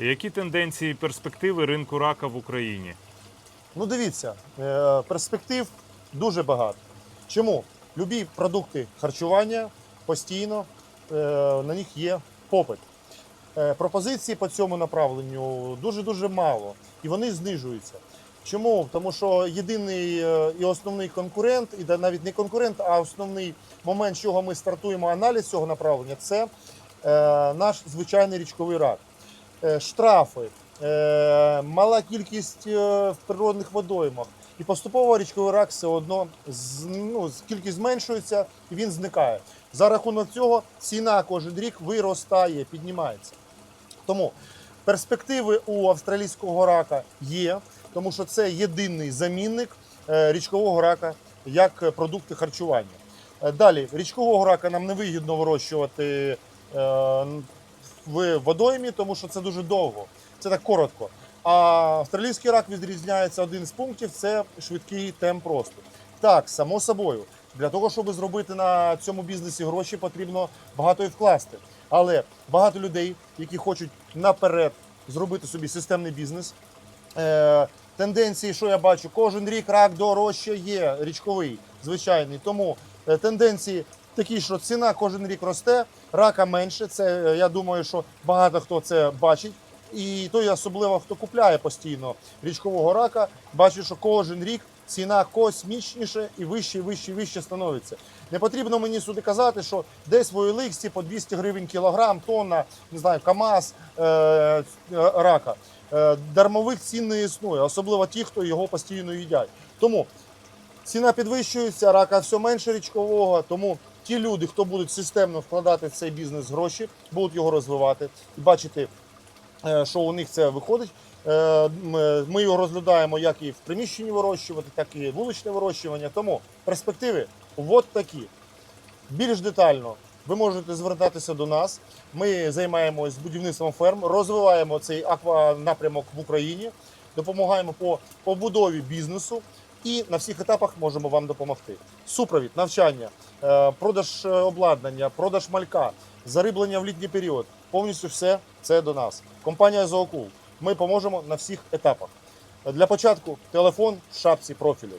Які тенденції і перспективи ринку рака в Україні? Ну, дивіться, е, перспектив дуже багато. Чому? Любі продукти харчування постійно е, на них є попит. Е, Пропозицій по цьому направленню дуже-дуже мало, і вони знижуються. Чому? Тому що єдиний і основний конкурент, і навіть не конкурент, а основний момент, чого ми стартуємо аналіз цього направлення, це наш звичайний річковий рак. Е, штрафи, е, мала кількість е, в природних водоймах. І поступово річковий рак все одно ну, кількість зменшується і він зникає. За рахунок цього ціна кожен рік виростає, піднімається. Тому перспективи у австралійського рака є, тому що це єдиний замінник е, річкового рака як продукти харчування. Е, Далі, річкового рака нам не вигідно вирощувати е, в водоймі, тому що це дуже довго. Це так коротко. А австралійський рак відрізняється один з пунктів це швидкий темп росту. Так, само собою, для того, щоб зробити на цьому бізнесі гроші, потрібно багато і вкласти. Але багато людей, які хочуть наперед зробити собі системний бізнес. Е, тенденції, що я бачу, кожен рік рак дорожче є, річковий, звичайний. Тому е, тенденції такі, що ціна кожен рік росте, рака менше. Це е, я думаю, що багато хто це бачить. І той, особливо хто купляє постійно річкового рака, бачить, що кожен рік ціна космічніше і вище, вище, вище становиться. Не потрібно мені сюди казати, що десь в OLX по 200 гривень кілограм, тонна, не знаю, КАМАЗ е, е, рака. Дармових цін не існує, особливо ті, хто його постійно їдять. Тому ціна підвищується, рака все менше річкового. Тому ті люди, хто будуть системно вкладати в цей бізнес гроші, будуть його розвивати і бачити, е, що у них це виходить. Е, е, Ми його розглядаємо як і в приміщенні вирощувати, так і вуличне вирощування. Тому перспективи от такі. Більш детально ви можете звертатися до нас. Ми займаємось будівництвом ферм, розвиваємо цей акванапрямок в Україні, допомагаємо по побудові бізнесу і на всіх етапах можемо вам допомогти. Супровід, навчання, е, продаж е, обладнання, продаж малька, зариблення в літній період. Повністю все це до нас. Компанія Зоокул. Ми поможемо на всіх етапах. Для початку телефон в шапці профілю.